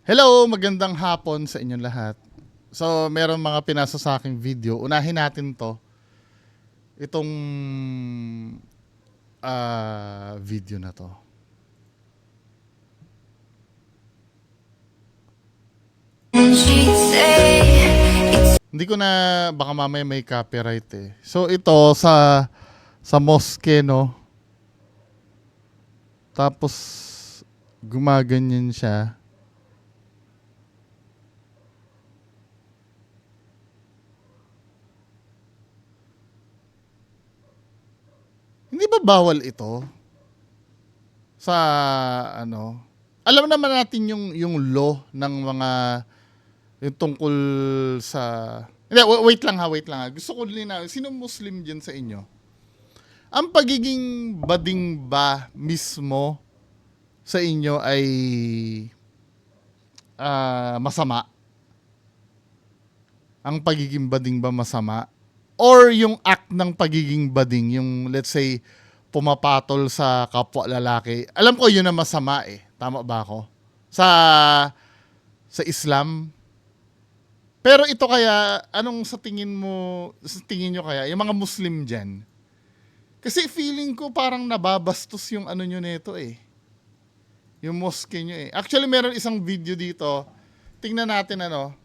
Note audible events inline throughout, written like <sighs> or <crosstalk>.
Hello, magandang hapon sa inyong lahat. So, meron mga pinasa sa aking video. Unahin natin to. Itong ah, video na to. Hindi ko na baka mamaya may copyright eh. So ito sa sa mosque no. Tapos gumaganyan siya. Hindi ba bawal ito? Sa ano? Alam naman natin yung yung law ng mga yung tungkol sa Hindi, wa- wait lang ha, wait lang ha. Gusto ko lina, sino Muslim diyan sa inyo? Ang pagiging bading ba mismo sa inyo ay ah, masama? Ang pagiging bading ba masama? Or yung act ng pagiging bading, yung let's say, pumapatol sa kapwa lalaki. Alam ko yun na masama eh. Tama ba ako? Sa sa Islam. Pero ito kaya, anong sa tingin mo, sa tingin nyo kaya, yung mga Muslim dyan, kasi feeling ko parang nababastos yung ano nyo nito eh. Yung mosque nyo eh. Actually, meron isang video dito. Tingnan natin ano.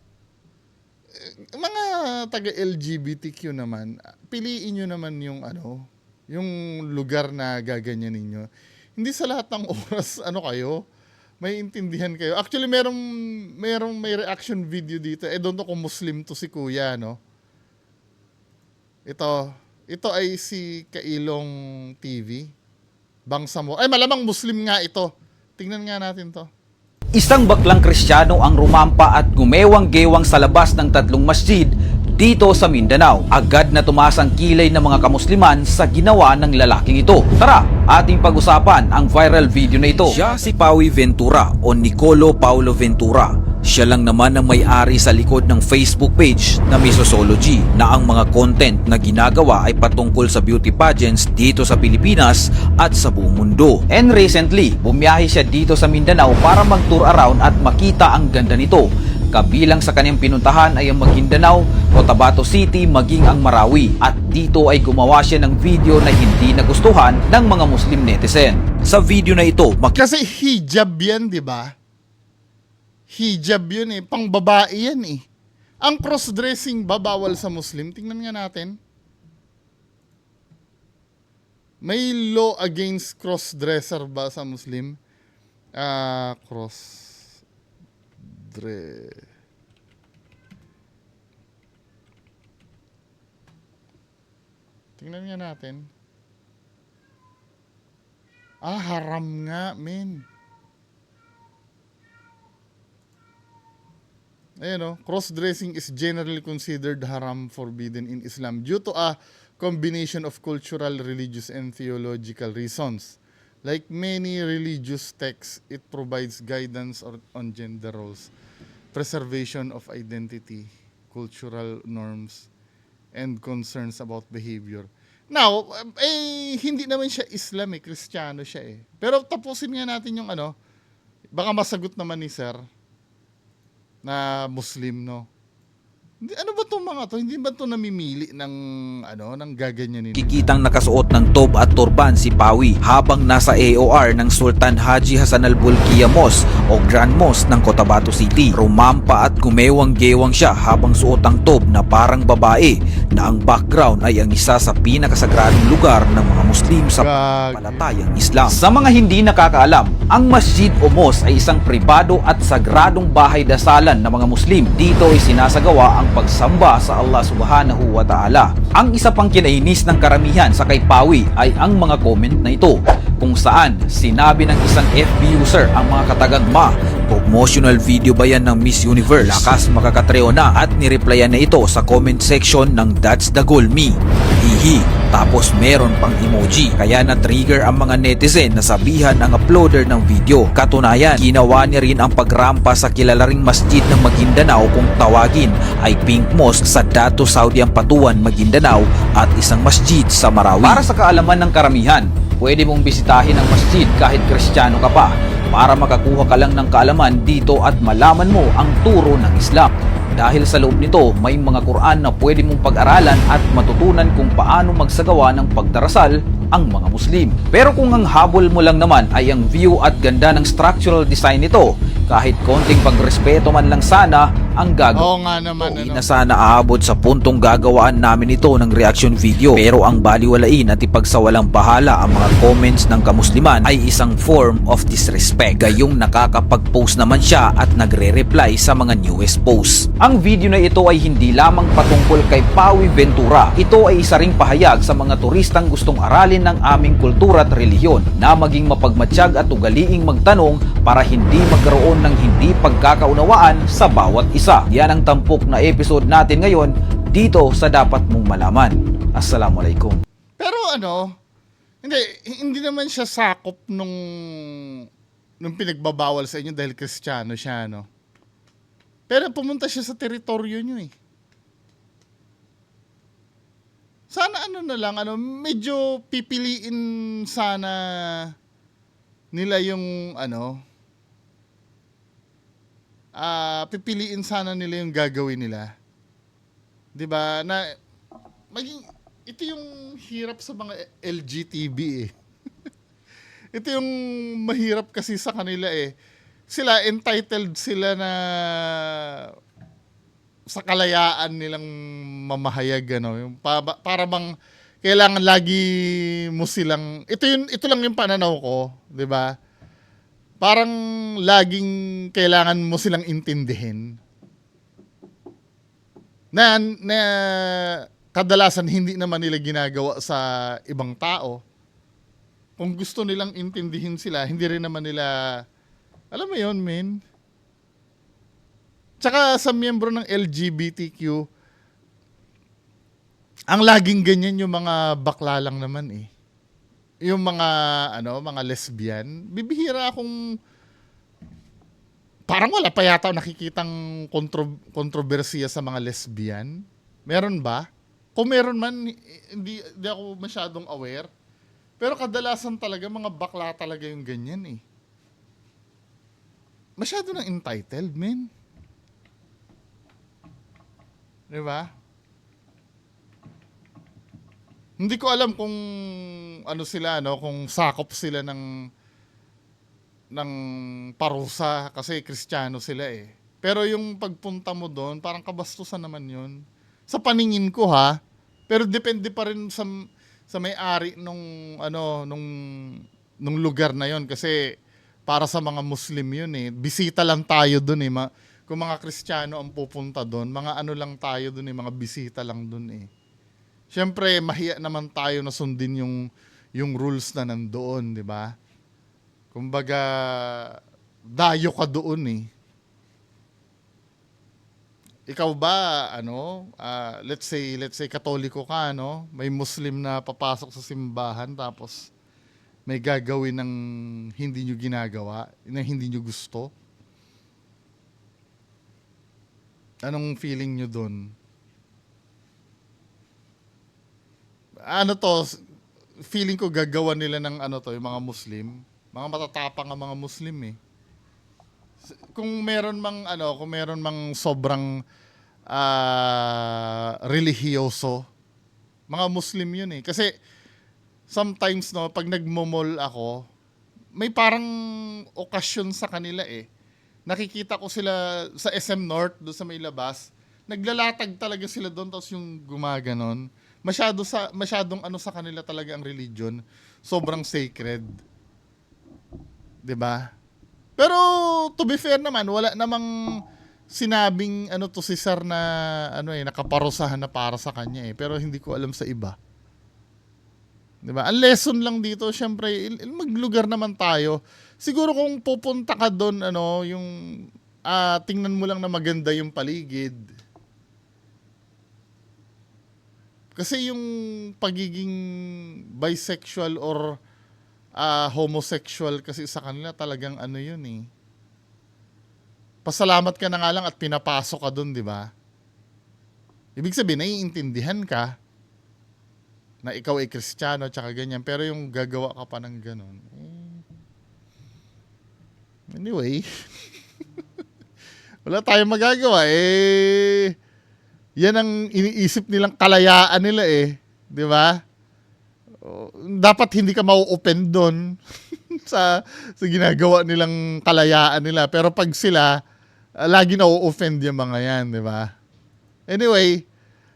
Mga taga-LGBTQ naman, piliin nyo naman yung ano, yung lugar na gaganyan ninyo. Hindi sa lahat ng <laughs> oras, ano kayo, may intindihan kayo. Actually, merong, merong may reaction video dito. Eh, don't know kung Muslim to si Kuya, no? Ito, ito ay si Kailong TV. Bangsamoro. Ay, malamang Muslim nga ito. Tingnan nga natin to. Isang baklang kristyano ang rumampa at gumewang-gewang sa labas ng tatlong masjid dito sa Mindanao. Agad na tumaas ang kilay ng mga kamusliman sa ginawa ng lalaking ito. Tara, ating pag-usapan ang viral video na ito. Siya si Pawi Ventura o Nicolo Paulo Ventura. Siya lang naman ang may-ari sa likod ng Facebook page na Misosology na ang mga content na ginagawa ay patungkol sa beauty pageants dito sa Pilipinas at sa buong mundo. And recently, bumiyahe siya dito sa Mindanao para mag-tour around at makita ang ganda nito. Kabilang sa kanyang pinuntahan ay ang Maguindanao, Cotabato City, maging ang Marawi. At dito ay gumawa siya ng video na hindi nagustuhan ng mga Muslim netizen. Sa video na ito, mak- Kasi hijab yan, di ba? Hijab yun eh. Pang babae yan eh. Ang cross-dressing ba bawal sa Muslim? Tingnan nga natin. May law against cross-dresser ba sa Muslim? Ah, cross dre Tingnan nga natin. Ah, haram nga, men. Ayan o, cross-dressing is generally considered haram forbidden in Islam due to a combination of cultural, religious, and theological reasons. Like many religious texts, it provides guidance on gender roles, preservation of identity, cultural norms, and concerns about behavior. Now, eh, hindi naman siya Islam eh, Kristiyano siya eh. Pero tapusin nga natin yung ano, baka masagot naman ni Sir na Muslim, no? Hindi, ano ba itong mga to? Hindi ba to namimili ng, ano, ng gaganyanin? Kikitang nakasuot ng tob at turban si Pawi habang nasa AOR ng Sultan Haji Hasan al-Bolkiah Mosque o Grand Mosque ng Cotabato City. Rumampa at gumewang-gewang siya habang suot ang tob na parang babae na ang background ay ang isa sa pinakasagradong lugar ng mga Muslim sa Gag- palatayang Islam. Sa mga hindi nakakaalam, ang masjid o mosque ay isang pribado at sagradong bahay dasalan ng mga Muslim. Dito ay sinasagawa ang pagsamba sa Allah subhanahu wa ta'ala. Ang isa pang kinainis ng karamihan sa kay Pawi ay ang mga comment na ito kung saan sinabi ng isang FB user ang mga katagang ma Promotional video ba yan ng Miss Universe? Lakas makakatreo na at nireplyan na ito sa comment section ng That's the Goal Me. Hihi. Tapos meron pang emoji. Kaya na-trigger ang mga netizen na sabihan ang uploader ng video. Katunayan, ginawa niya rin ang pagrampa sa kilalaring masjid ng Maguindanao kung tawagin ay Pink Mosque sa Dato Saudi Ampatuan, Maguindanao at isang masjid sa Marawi. Para sa kaalaman ng karamihan, pwede mong bisitahin ang masjid kahit kristyano ka pa. para makakuha ka lang ng kaalaman dito at malaman mo ang turo ng Islam. Dahil sa loob nito, may mga Quran na pwede mong pag-aralan at matutunan kung paano magsagawa ng pagdarasal ang mga Muslim. Pero kung ang habol mo lang naman ay ang view at ganda ng structural design nito, kahit konting pagrespeto man lang sana ang gagawin. Oo nga naman, Hindi ano. na sana aabot sa puntong gagawaan namin ito ng reaction video. Pero ang baliwalain at ipagsawalang bahala ang mga comments ng kamusliman ay isang form of disrespect. Gayong nakakapag-post naman siya at nagre-reply sa mga newest posts. Ang video na ito ay hindi lamang patungkol kay Pawi Ventura. Ito ay isa ring pahayag sa mga turistang gustong aralin ng aming kultura at relihiyon na maging mapagmatsyag at ugaliing magtanong para hindi magkaroon ng hindi pagkakaunawaan sa bawat isa. Yan ang tampok na episode natin ngayon dito sa Dapat Mong Malaman. Assalamualaikum. Pero ano, hindi, hindi naman siya sakop nung nung pinagbabawal sa inyo dahil kristyano siya, no? Pero pumunta siya sa teritoryo nyo eh. Sana ano na lang, ano, medyo pipiliin sana nila yung ano, ah pipiliin sana nila yung gagawin nila. 'Di ba? Na maging ito yung hirap sa mga LGTB eh. <laughs> ito yung mahirap kasi sa kanila eh. Sila entitled sila na sa kalayaan nilang mamahayag ano, yung pa, para bang kailangan lagi mo silang ito yun ito lang yung pananaw ko, 'di ba? Parang laging kailangan mo silang intindihin na, na kadalasan hindi naman nila ginagawa sa ibang tao. Kung gusto nilang intindihin sila, hindi rin naman nila, alam mo yon men. Tsaka sa miyembro ng LGBTQ, ang laging ganyan yung mga bakla lang naman eh. Yung mga, ano, mga lesbian, bibihira akong parang wala pa yata nakikitang kontro- kontrobersiya sa mga lesbian. Meron ba? Kung meron man, hindi, hindi ako masyadong aware. Pero kadalasan talaga, mga bakla talaga yung ganyan eh. Masyado nang entitled, men. Di ba? Hindi ko alam kung ano sila, no, kung sakop sila ng ng parusa kasi kristyano sila eh. Pero yung pagpunta mo doon, parang kabastusan naman yun. Sa paningin ko ha, pero depende pa rin sa sa may-ari nung ano nung nung lugar na yon kasi para sa mga Muslim yun eh. Bisita lang tayo doon eh. Ma- kung mga Kristiyano ang pupunta doon, mga ano lang tayo doon eh, mga bisita lang doon eh. Siyempre, mahiya naman tayo na sundin yung yung rules na nandoon, di ba? Kumbaga, dayo ka doon eh. Ikaw ba, ano, ah, let's say, let's say, katoliko ka, no? May Muslim na papasok sa simbahan, tapos may gagawin ng hindi nyo ginagawa, na hindi nyo gusto. Anong feeling nyo doon? Ano to, feeling ko gagawa nila ng ano to, yung mga Muslim. Mga matatapang ang mga Muslim eh. Kung meron mang ano, kung meron mang sobrang ah, religyoso, mga Muslim yun eh. Kasi sometimes no, pag nagmomol ako, may parang okasyon sa kanila eh. Nakikita ko sila sa SM North, doon sa may labas, naglalatag talaga sila doon tapos yung gumaganon. Masyado sa masyadong ano sa kanila talaga ang religion, sobrang sacred. 'Di ba? Pero to be fair naman, wala namang sinabing ano to si Sir na ano eh nakaparusahan na para sa kanya eh, pero hindi ko alam sa iba. 'Di ba? Ang lesson lang dito, syempre, maglugar naman tayo. Siguro kung pupunta ka doon, ano, yung ah, tingnan mo lang na maganda yung paligid. Kasi yung pagiging bisexual or ah, homosexual kasi sa kanila talagang ano yun eh. Pasalamat ka na nga lang at pinapasok ka doon, di ba? Ibig sabihin, naiintindihan ka na ikaw ay kristyano tsaka ganyan pero yung gagawa ka pa ng ganun eh, Anyway, <laughs> wala tayong magagawa. Eh, yan ang iniisip nilang kalayaan nila eh. Di ba? Dapat hindi ka mau-open doon <laughs> sa, sa ginagawa nilang kalayaan nila. Pero pag sila, lagi na-offend yung mga yan, di ba? Anyway,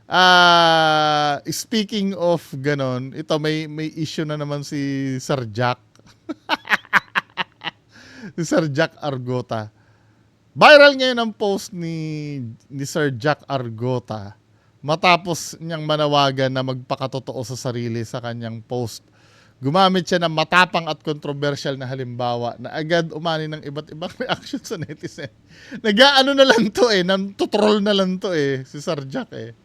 ah speaking of ganon, ito may may issue na naman si Sir Jack. <laughs> si Sir Jack Argota. Viral ngayon ang post ni, ni Sir Jack Argota matapos niyang manawagan na magpakatotoo sa sarili sa kanyang post. Gumamit siya ng matapang at controversial na halimbawa na agad umani ng iba't ibang <laughs> reaction sa netizen. Nag-ano na lang to eh, nang tutrol na lang to eh, si Sir Jack eh.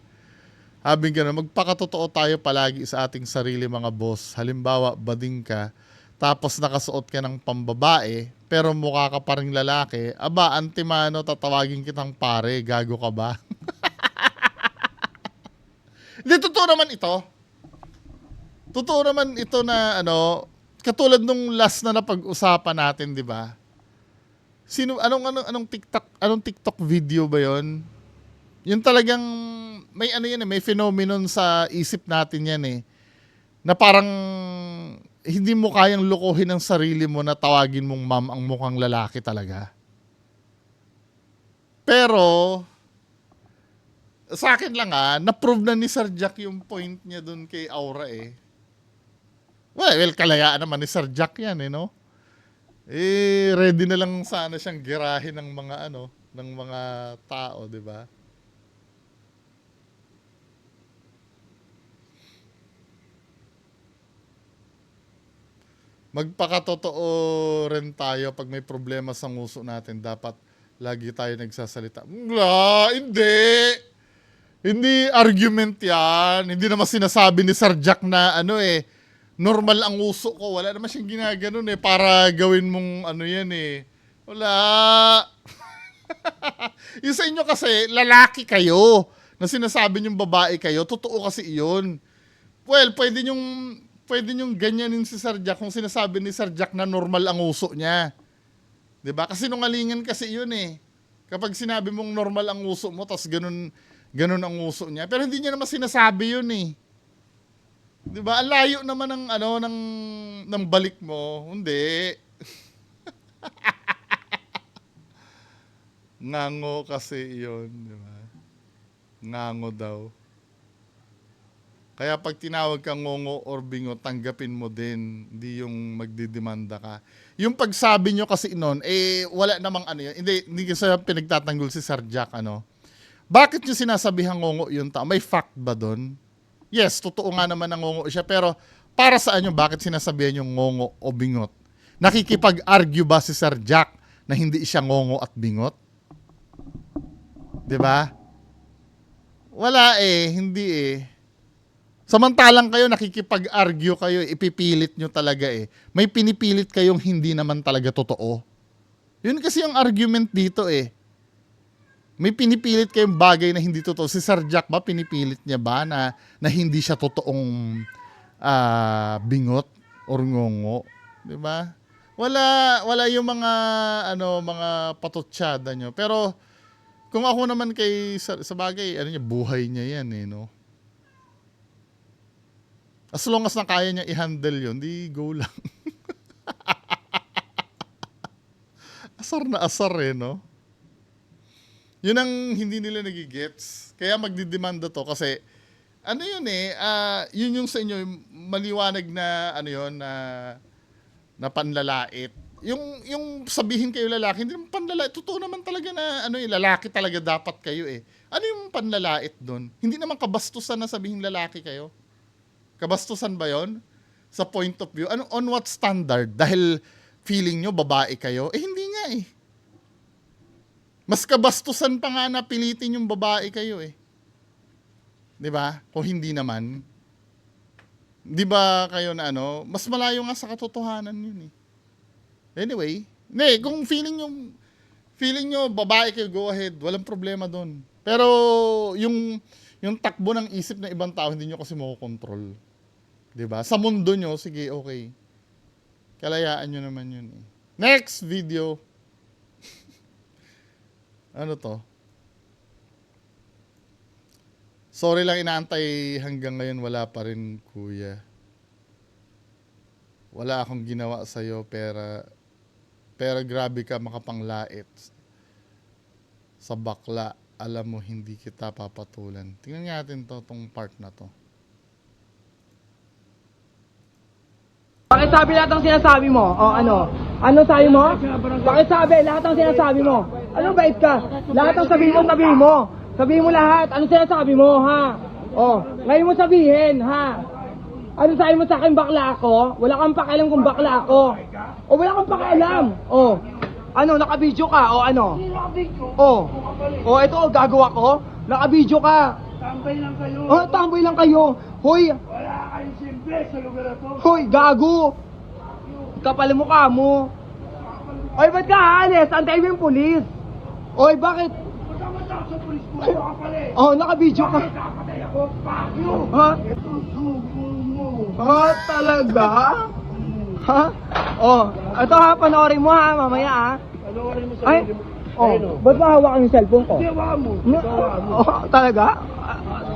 Sabi nga magpakatotoo tayo palagi sa ating sarili mga boss. Halimbawa, bading ka, tapos nakasuot ka ng pambabae, pero mukha ka pa rin lalaki, aba, antimano, tatawagin kitang pare, gago ka ba? <laughs> Hindi, totoo naman ito. Totoo naman ito na, ano, katulad nung last na napag-usapan natin, di ba? Sino, anong, anong, anong TikTok, anong TikTok video ba yon? Yung talagang, may ano yan eh, may phenomenon sa isip natin yan eh. Na parang, hindi mo kayang lukuhin ang sarili mo na tawagin mong ma'am ang mukhang lalaki talaga. Pero, sa akin lang ah, na-prove na ni Sir Jack yung point niya dun kay Aura eh. Well, well kalayaan naman ni Sir Jack yan eh, no? Eh, ready na lang sana siyang girahin ng mga ano, ng mga tao, di ba? Magpakatotoo rin tayo pag may problema sa nguso natin. Dapat lagi tayo nagsasalita. Wala, hindi. Hindi argument yan. Hindi naman sinasabi ni Sir Jack na ano eh, normal ang uso ko. Wala naman siyang ginaganon eh para gawin mong ano yan eh. Wala. <laughs> yung sa inyo kasi, lalaki kayo. Na sinasabi niyong babae kayo, totoo kasi iyon. Well, pwede niyong pwede niyong ganyanin si Sir Jack kung sinasabi ni Sir Jack na normal ang uso niya. 'Di ba? Kasi nungalingan kasi 'yun eh. Kapag sinabi mong normal ang uso mo, tas ganun ganun ang uso niya. Pero hindi niya naman sinasabi 'yun eh. 'Di ba? Layo naman ng ano ng ng balik mo. Hindi. <laughs> Ngango kasi 'yun, 'di ba? Ngango daw. Kaya pag tinawag kang ngongo or bingo, tanggapin mo din. Hindi yung magdidemanda ka. Yung pagsabi nyo kasi noon, eh, wala namang ano yun. Hindi, hindi kasi pinagtatanggol si Sir Jack, ano. Bakit nyo sinasabihang ngongo yun tao? May fact ba doon? Yes, totoo nga naman na ngongo siya. Pero para saan nyo, bakit sinasabihan yung ngongo o bingot? Nakikipag-argue ba si Sir Jack na hindi siya ngongo at bingot? 'Di ba? Wala eh, hindi eh. Samantalang kayo nakikipag-argue kayo, ipipilit nyo talaga eh. May pinipilit kayong hindi naman talaga totoo. Yun kasi yung argument dito eh. May pinipilit kayong bagay na hindi totoo. Si Sir Jack ba, pinipilit niya ba na, na hindi siya totoong ah, bingot or ngongo? Di ba? Wala, wala yung mga, ano, mga patotsyada nyo. Pero, kung ako naman kay, sa, sa bagay, ano niya, buhay niya yan eh, no? As long as na kaya niya i-handle yun, di go lang. <laughs> asar na asar eh, no? Yun ang hindi nila nagigets. Kaya magdidemanda to kasi ano yun eh, ah, yun yung sa inyo, maliwanag na ano yun, na, na panlalait. Yung, yung sabihin kayo lalaki, hindi naman panlalait. Totoo naman talaga na ano eh, lalaki talaga dapat kayo eh. Ano yung panlalait doon? Hindi naman kabastusan na sabihin lalaki kayo. Kabastusan ba yon Sa point of view? Ano, on what standard? Dahil feeling nyo babae kayo? Eh, hindi nga eh. Mas kabastusan pa nga na pilitin yung babae kayo eh. 'Di ba? Kung hindi naman. 'Di ba kayo na ano, mas malayo nga sa katotohanan 'yun eh. Anyway, hindi, kung feeling nyo, feeling nyo babae kayo, go ahead. Walang problema doon. Pero yung yung takbo ng isip ng ibang tao, hindi nyo kasi makokontrol. 'Di ba? Sa mundo nyo, sige, okay. Kalayaan nyo naman yun eh. Next video. <laughs> Ano to? Sorry lang inaantay hanggang ngayon wala pa rin kuya. Wala akong ginawa sa'yo pero pero grabe ka makapanglait. Sa bakla, alam mo hindi kita papatulan. Tingnan natin to tong part na to. Bakit sabi lahat ng sinasabi mo? O ano? Ano sabi mo? Bakit sabi lahat ng sinasabi mo? Ano bait ka? Lahat ng sabihin mo, sabihin mo. Sabihin mo lahat. Ano sinasabi mo, ha? O, ngayon mo sabihin, ha? Ano sabi mo sa akin, bakla ako? Wala kang pakialam kung bakla ako. O wala kang pakialam. O, ano, nakabidyo ka, o ano? O, o ito, o, gagawa ko. Nakabidyo ka. Tambay lang kayo. O, tamboy lang kayo. Hoy, Wala kayong simple sa lugar na to. Hoy, gago! Kapal mo ka mo. Oy, ba't ka aalis? Antayin mo yung pulis. Oy, bakit? Magkamatao sa polis ko. Ano ka pala eh? Oh, naka-video ka. Kapatay ako. Fuck you. Ha? Ito sugo mo. Ha? Talaga? Ha? Oh, ito ha, panoorin mo ha, mamaya ha. Panoorin mo sa Ay. Oh, oh. ba't ba hawakan yung cellphone ko? Hindi, hawakan mo. Na- Hawakan mo. <laughs> Oh, talaga?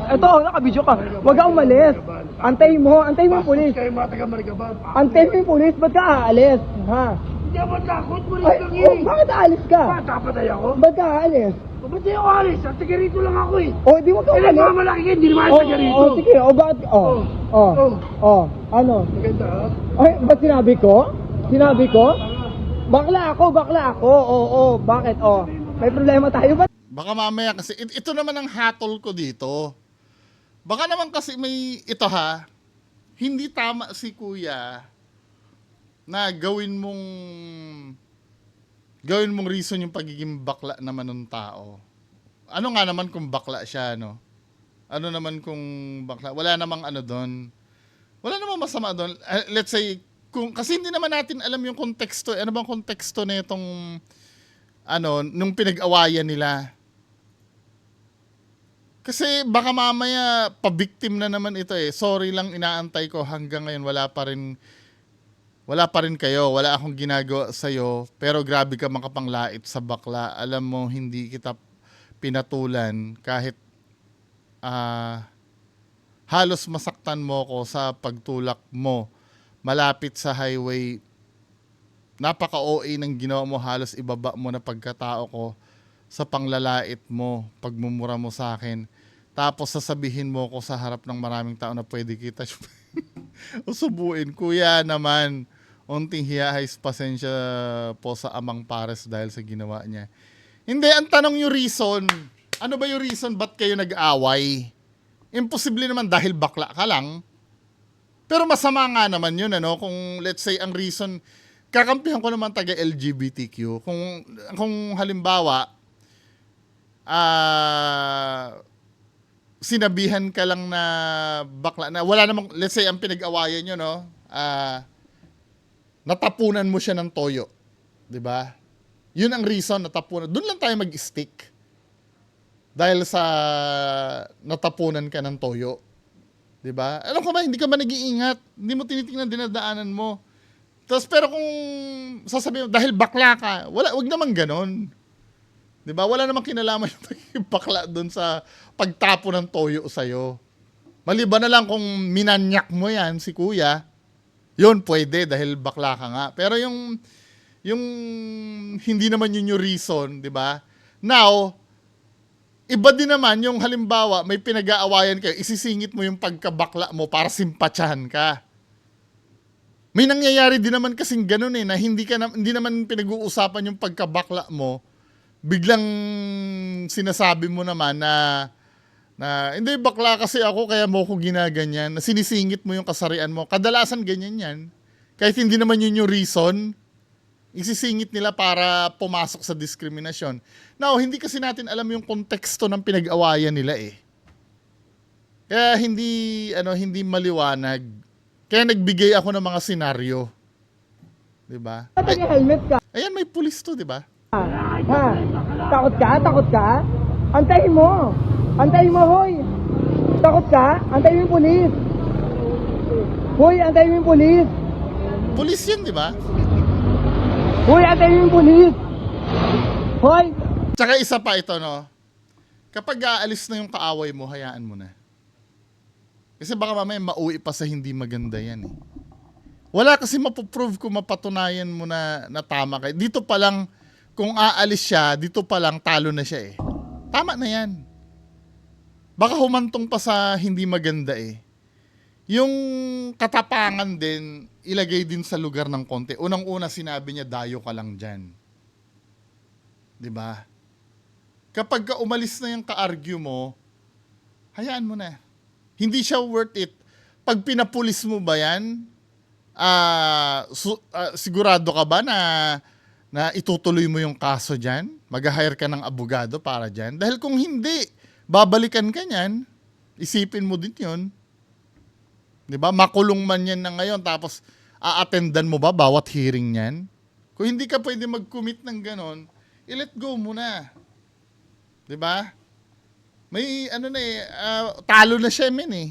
Ito, naka-video ka. Huwag kang umalis. Antayin mo, antayin mo yung pulis. Kayo mga taga Marigabal. Antayin mo yung pulis, ba't ka aalis? Ha? Hindi ako takot. Ay, lang oh, eh. bakit aalis ka? Bakit kapatay ako? Ba't ka aalis? Ba't di ako alis? Ang taga rito lang ako eh. Oh, di mo ka Eh, umalis. nagmamalaki ka. Hindi naman Oh, taga rito. oh, sige, oh, bakit? Oh, Oh. oh, Oh. oh, ano? Maganda ha? Ay, ba't sinabi ko? Sinabi ko? Bakla ako, bakla ako. Oo, oh, bakit? Oh, may problema tayo ba? Baka mamaya kasi, it- ito naman ang hatol ko dito. Baka naman kasi may, ito ha, hindi tama si kuya na gawin mong, gawin mong reason yung pagiging bakla naman ng tao. Ano nga naman kung bakla siya, no? Ano naman kung bakla? Wala namang ano doon. Wala namang masama doon. Uh, let's say, kung, kasi hindi naman natin alam yung konteksto. Ano bang konteksto na itong, ano, nung pinag-awayan nila. Kasi baka mamaya pabiktim na naman ito eh. Sorry lang inaantay ko hanggang ngayon wala pa rin wala pa rin kayo. Wala akong ginagawa sa pero grabe ka makapanglait sa bakla. Alam mo hindi kita pinatulan kahit ah halos masaktan mo ko sa pagtulak mo malapit sa highway. Napaka-OA ng ginawa mo halos ibaba mo na pagkatao ko sa panglalait mo, pagmumura mo sa akin. Tapos sasabihin mo ko sa harap ng maraming tao na pwede kita <laughs> usubuin. Kuya naman, unting hiyahais pasensya po sa amang pares dahil sa ginawa niya. Hindi, ang tanong yung reason. Ano ba yung reason ba't kayo nag-away? Imposible naman dahil bakla ka lang. Pero masama nga naman yun, ano? Kung let's say ang reason, kakampihan ko naman taga LGBTQ. Kung, kung halimbawa, ah, sinabihan ka lang na bakla na wala namang let's say ang pinag-awayan nyo no ah natapunan mo siya ng toyo 'di ba yun ang reason natapunan doon lang tayo mag-stick dahil sa natapunan ka ng toyo 'di ba alam ko ba hindi ka ba nag-iingat hindi mo tinitingnan dinadaanan mo tapos pero kung sasabihin mo, dahil bakla ka wala wag naman ganon 'Di ba? Wala namang kinalaman <laughs> yung pagiging bakla doon sa pagtapo ng toyo sa'yo. Maliban na lang kung minanyak mo yan si kuya, yun pwede dahil bakla ka nga. Pero yung yung hindi naman yun yung reason, 'di ba? Now, iba din naman yung halimbawa may pinag-aawayan kayo, isisingit mo yung pagkabakla mo para simpatsahan ka. May nangyayari din naman kasing ganun eh, na hindi, ka na, hindi naman pinag-uusapan yung pagkabakla mo, biglang sinasabi mo naman na na hindi bakla kasi ako kaya mo ko ginaganyan. Na sinisingit mo yung kasarian mo. Kadalasan ganyan yan. Kahit hindi naman yun yung reason isisingit nila para pumasok sa diskriminasyon now hindi kasi natin alam yung konteksto ng pinag-awayan nila eh kaya hindi ano hindi maliwanag kaya nagbigay ako ng mga senaryo 'di ba Ba't helmet ka? ayan may pulis to 'di ba Ha? Takot ka? Takot ka? Antayin mo! Antayin mo, hoy! Takot ka? Antayin mo yung pulis! Hoy, antayin mo yung pulis! pulis yun 'di ba Hoy, mo yung pulis! Hoy! Tsaka isa pa ito, no? Kapag aalis na yung kaaway mo, hayaan mo na. Kasi baka mamaya mauwi pa sa hindi maganda yan eh. Wala kasi mapoprove kung mapatunayan mo na, na tama ka. Dito pa lang, kung aalis siya, dito pa lang talo na siya eh. Tama na yan. Baka humantong pa sa hindi maganda eh. Yung katapangan din, ilagay din sa lugar ng konti. Unang-una sinabi niya, dayo ka lang dyan. ba? Kapag ka umalis na yung ka-argue mo, hayaan mo na. Hindi siya worth it. Pag pinapulis mo ba yan, ah, su- ah, sigurado ka ba na, na itutuloy mo yung kaso dyan? Mag-hire ka ng abogado para dyan? Dahil kung hindi, babalikan ka niyan, isipin mo din yun. 'Di ba? Makulong man yan na ngayon tapos a-attendan mo ba bawat hearing niyan? Kung hindi ka pwede mag-commit ng ganon, i-let go mo na. 'Di ba? May ano na eh, ah, talo na siya men eh.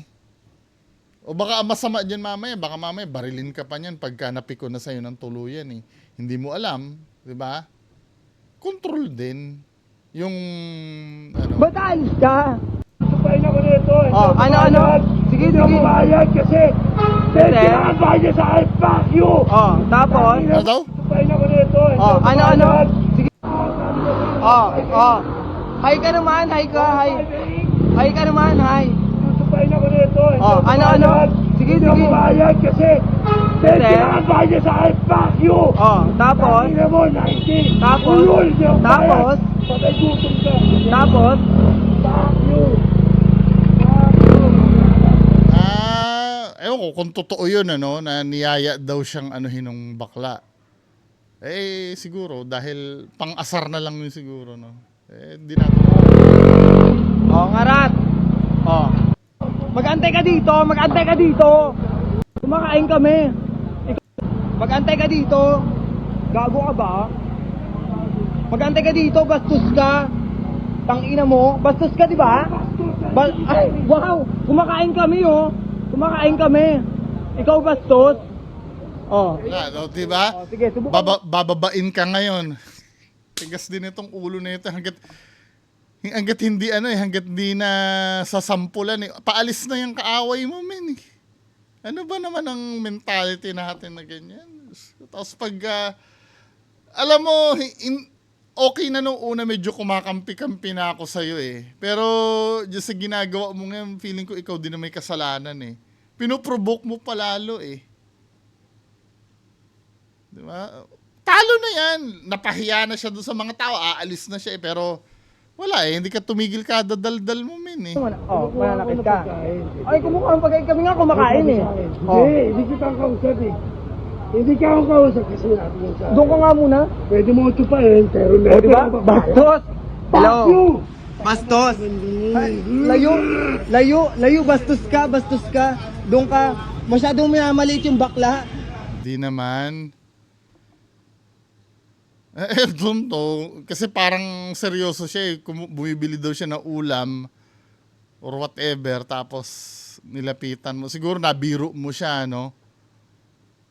O baka masama diyan mamaya, baka mamaya barilin ka pa niyan pagka napiko na sa'yo ng tuluyan eh. Hindi mo alam, 'di ba? Control din yung ano. Ba't aalis ka? Supain ako nito. eh. Oh, ano, ano? Sige, Hindi ako sige. bayad kasi. Dahil kinakabahan niya sa akin. Fuck you! Oh, tapos? Ano daw? Supain ako nito. eh. Oh, ano, ano? Sige. Oh, oh. Hi ka naman, hi ka, hi. Hi ka naman, hi. Supain ako nito. eh. Oh, ano, ano? Sige, Hindi ako sige. bayad kasi. Dahil kinakabahan niya sa akin. Fuck you! Oh, tapos? Tingnan mo, 90. Tapos? Ulol, hindi ako Tapos? Patay gutom ka. Tapos? Fuck you! Fuck you! Ah, ewan ko kung totoo yun ano, na niyaya daw siyang anuhin ng bakla. Eh, siguro, dahil pang-asar na lang yun siguro, no? Eh, di natin. Oh, ngarat. Oh. Mag-antay ka dito, mag-antay ka dito. Kumakain kami. Mag-antay ka dito. Gago ka ba? Mag-antay ka dito, bastos ka. Tangina mo, bastos ka, di ba? Ba- Ay, wow! Kumakain kami, oh. Kumakain kami. Ikaw bastos. Oh. Wala, no, di ba? oh sige, subukan. Baba, bababain ka ngayon. Tigas din itong ulo na ito hanggat hanggat hindi ano eh, hanggat hindi na sasampulan eh. Paalis na yung kaaway mo, men eh. Ano ba naman ang mentality natin na ganyan? Tapos pag, ah, alam mo, in, okay na nung una medyo kumakampi-kampi na ako sa'yo eh. Pero just sa ginagawa mo ngayon, feeling ko ikaw din na may kasalanan eh. Pinoprovoke mo palalo eh. Di ba? Talo na yan. Napahiya na siya doon sa mga tao. Aalis na siya eh. Pero wala eh. Hindi ka tumigil ka dadaldal mo men eh. Oh, mananakit ka. Ay, kumukuha ang pagkain. Kami nga kumakain eh. Oh. Hindi, hindi kita kausap eh. Hindi ka ako kausap kasi natin yung sa Doon ka nga muna. Pwede mo chupain, pero O, di ba? Bastos! Hello! Fuck you! Bastos! Ay, Layo! Layo! Layo! Bastos ka! Bastos ka! Doon ka! Masyadong minamaliit yung bakla. Di naman. Eh, <laughs> doon to. Kasi parang seryoso siya eh. Kumu- bumibili daw siya ng ulam or whatever. Tapos nilapitan mo. Siguro nabiro mo siya, no?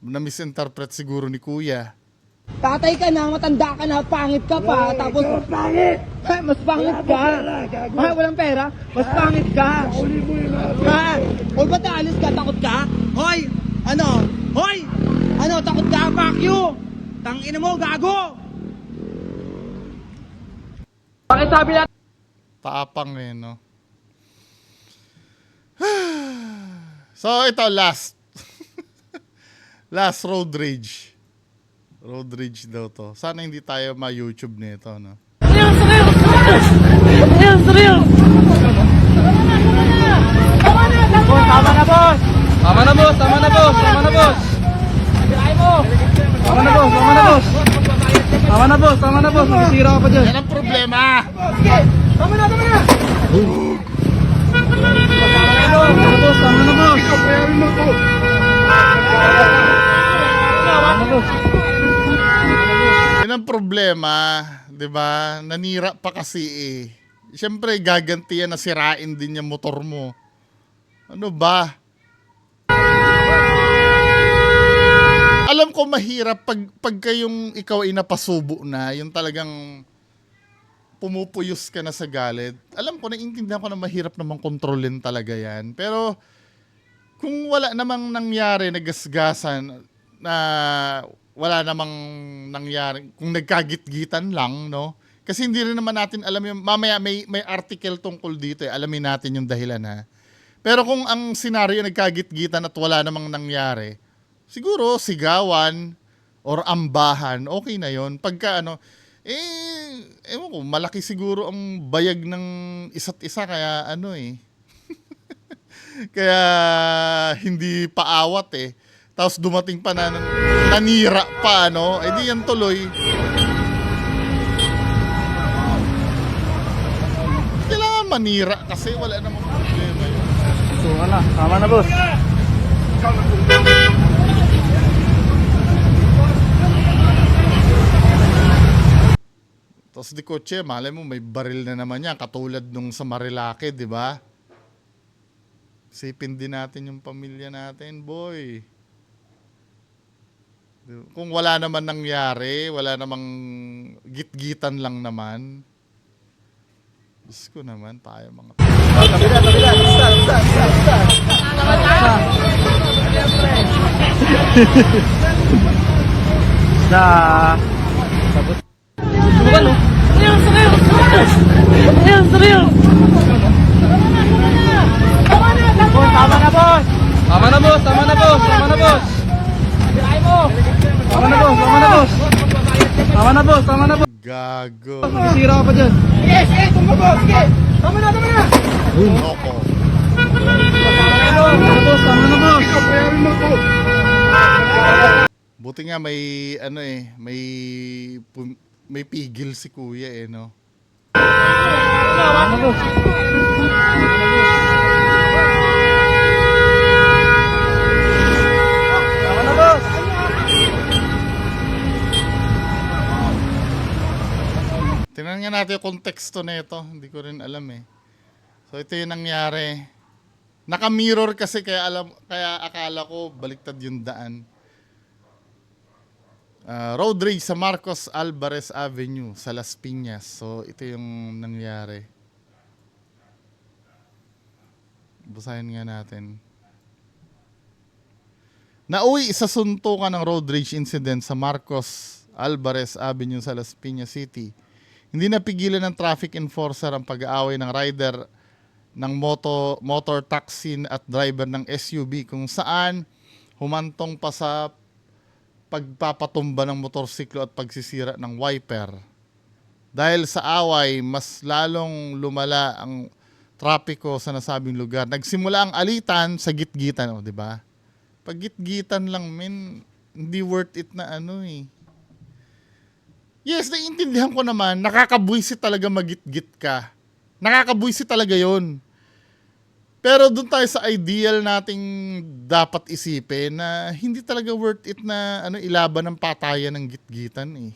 Na-misinterpret siguro ni kuya. Tatay ka na, matanda ka na, pangit ka pa, tapos Ikaw ang pangit! ha, mas pangit ka. Ha, walang pera, mas pangit ka. Uli mo yung mga Ha? O ba't aalis ka? Takot ka? Hoy! Ano? Hoy! Ano? Takot ka? Fuck you! Tangina mo, gago! Bakit sabi natin? Taapang eh, no? <sighs> so, ito, last. Last road rage. Road rage daw to. Sana hindi tayo ma-YouTube nito, no? Tama na, boss! Tama na, boss! Tama na, boss! Tama na, boss! Tama na, boss! Tama na, boss! Tama na, boss! Tama na, boss! Masisira ka pa dyan. Yan ang problema! Tama na, tama na! Tama na, boss! Tama na, boss! Tama na, boss! Yan ang problema, di ba? Nanira pa kasi eh. Siyempre, gagantiyan na sirain din yung motor mo. Ano ba? Alam ko mahirap pag, pagka yung ikaw ay napasubo na, yung talagang pumupuyos ka na sa galit. Alam ko, naiintindihan ko na mahirap namang kontrolin talaga yan. Pero, kung wala namang nangyari na gasgasan, na wala namang nangyari, kung nagkagit-gitan lang, no? Kasi hindi rin naman natin alam yung, mamaya may, may article tungkol dito eh, alamin natin yung dahilan ha. Pero kung ang senaryo nagkagit-gitan at wala namang nangyari, siguro sigawan or ambahan, okay na yon Pagka ano, eh, ewan ko, malaki siguro ang bayag ng isa't isa kaya ano eh. <laughs> kaya hindi paawat eh. Tapos dumating pa na nanira pa ano, eh di yan tuloy. Kailangan manira kasi wala namang problema yun. So, ano, tama na boss. Tapos di kotse, malay mo may baril na naman yan, katulad nung sa Marilake, di ba? Sipin din natin yung pamilya natin, boy. Kung wala naman nangyari, wala namang git-gitan lang naman. Diyos ko naman, tayo mga... Na, Tama na, boss! tama na boss, tama na boss, tama na boss. Bilahin mo! Tama na boss, tama na boss. Tama na boss, tama na boss. Gago. Sira ka pa dyan. Sige, sige, tumba boss! Sige! Tama na, tama na! Loko. Tama na boss, tama na boss. Buti nga may, ano eh, may, may pigil si kuya eh, no? Tama na boss. Tama na boss. Tingnan nga natin yung konteksto na ito. Hindi ko rin alam eh. So ito yung nangyari. Naka-mirror kasi kaya alam kaya akala ko baliktad yung daan. Ah, road rage sa Marcos Alvarez Avenue sa Las Piñas. So ito yung nangyari. Basahin nga natin. Nauwi sa suntukan ng road rage incident sa Marcos Alvarez Avenue sa Las Piñas City. Hindi napigilan ng traffic enforcer ang pag-aaway ng rider ng moto, motor taxi at driver ng SUV kung saan humantong pa sa pagpapatumba ng motorsiklo at pagsisira ng wiper. Dahil sa away, mas lalong lumala ang trapiko sa nasabing lugar. Nagsimula ang alitan sa gitgitan, o, di ba? Pag gitgitan lang, men, hindi worth it na ano eh. Yes, naiintindihan ko naman, nakakabwisit talaga magitgit ka. Nakakabwisit talaga yon. Pero doon tayo sa ideal nating dapat isipin na hindi talaga worth it na ano ilaban ng patayan ng gitgitan eh.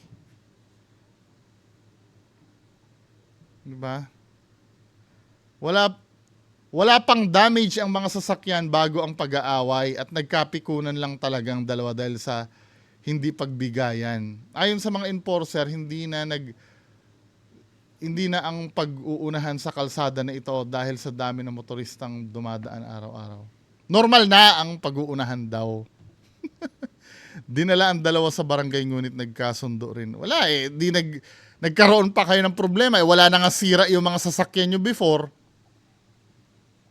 'Di ba? Wala wala pang damage ang mga sasakyan bago ang pag-aaway at nagkapikunan lang talagang dalawa dahil sa hindi pagbigayan. Ayon sa mga enforcer, hindi na nag hindi na ang pag-uunahan sa kalsada na ito dahil sa dami ng motoristang dumadaan araw-araw. Normal na ang pag-uunahan daw. <laughs> Dinala ang dalawa sa barangay ngunit nagkasundo rin. Wala eh, di nag nagkaroon pa kayo ng problema eh. Wala na nga sira yung mga sasakyan nyo before.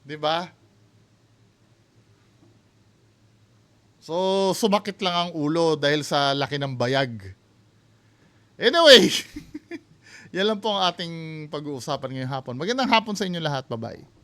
'Di ba? So, sumakit lang ang ulo dahil sa laki ng bayag. Anyway, <laughs> yan lang po ang ating pag-uusapan ngayong hapon. Magandang hapon sa inyo lahat. Bye-bye.